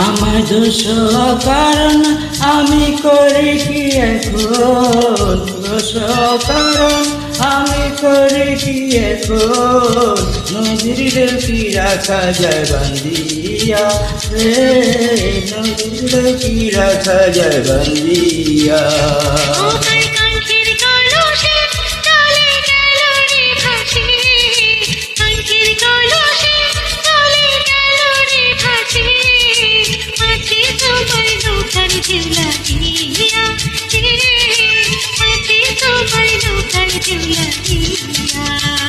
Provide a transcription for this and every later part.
আমার দোষ কারণ আমি করি কি এখন? দোষ কারণ আমি করি কি এখন? নদীর কি রাখা যায় বন্দিয়া রে, নদীর কি রাখা যায় বন্দিয়া ليا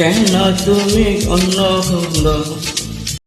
কেন তুমি অন্য